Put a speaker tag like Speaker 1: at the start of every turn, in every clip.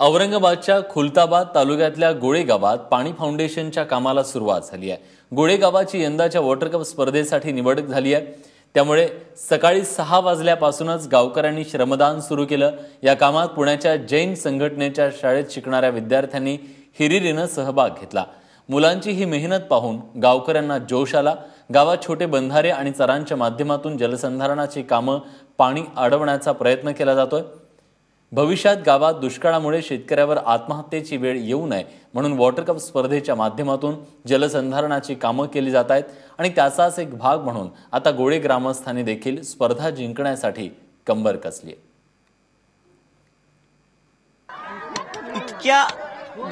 Speaker 1: औरंगाबादच्या खुलताबाद तालुक्यातल्या गोळेगावात पाणी फाउंडेशनच्या कामाला सुरुवात झाली आहे. गोळेगावाची यंदाच्या वॉटर कप स्पर्धेसाठी निवड झाली आहे. त्यामुळे सकाळी सहा वाजल्यापासूनच गावकऱ्यांनी श्रमदान सुरू केलं. या कामात पुण्याच्या जैन संघटनेच्या शाळेत शिकणाऱ्या विद्यार्थ्यांनी हिरिरीनं सहभाग घेतला. मुलांची ही मेहनत पाहून गावकऱ्यांना जोश आला. गावात छोटे बंधारे आणि चरांच्या माध्यमातून जलसंधारणाची कामं पाणी अडवण्याचा प्रयत्न केला जातोय. भविष्यात गावात दुष्काळामुळे शेतकऱ्यावर आत्महत्येची वेळ येऊ नये म्हणून वॉटर कप स्पर्धेच्या माध्यमातून जलसंधारणाची कामं केली जात आहेत. आणि त्याचाच एक भाग म्हणून आता गोळे ग्रामस्थांनी देखील स्पर्धा जिंकण्यासाठी कंबर कसली
Speaker 2: इतक्या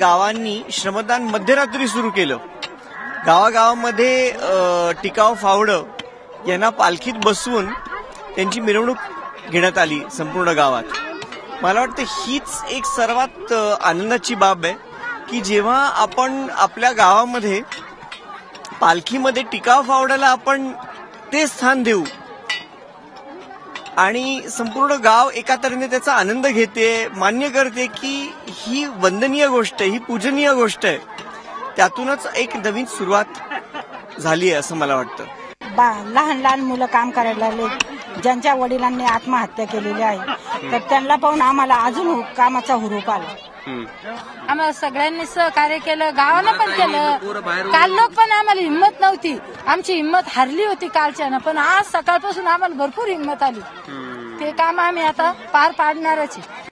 Speaker 2: गावांनी श्रमदान मध्यरात्री सुरू केलं. गावागावामध्ये टिकाव फावडं यांना पालखीत बसवून त्यांची मिरवणूक घेण्यात आली संपूर्ण गावात. मला वाटतं हीच एक सर्वात आनंदाची बाब आहे की जेव्हा आपण आपल्या गावामध्ये पालखीमध्ये टिकाव फावड्याला आपण ते स्थान देऊ आणि संपूर्ण गाव एका तऱ्हेने त्याचा आनंद घेते मान्य करते की ही वंदनीय गोष्ट आहे ही पूजनीय गोष्ट आहे त्यातूनच एक नवीन सुरुवात झाली आहे असं मला वाटतं.
Speaker 3: बा लहान लहान मुलं काम करायला लागले. ज्यांच्या वडिलांनी आत्महत्या केलेली आहे तर त्यांना पाहून आम्हाला अजून हु- कामाचा हुरूप आला.
Speaker 4: आम्हाला सगळ्यांनी सहकार्य केलं गावानं पण केलं. काल लोक पण आम्हाला हिंमत नव्हती. आमची हिंमत हरली होती कालच्यानं पण आज सकाळपासून आम्हाला भरपूर हिंमत आली. ते काम आम्ही आता पार पाडणारच आहे.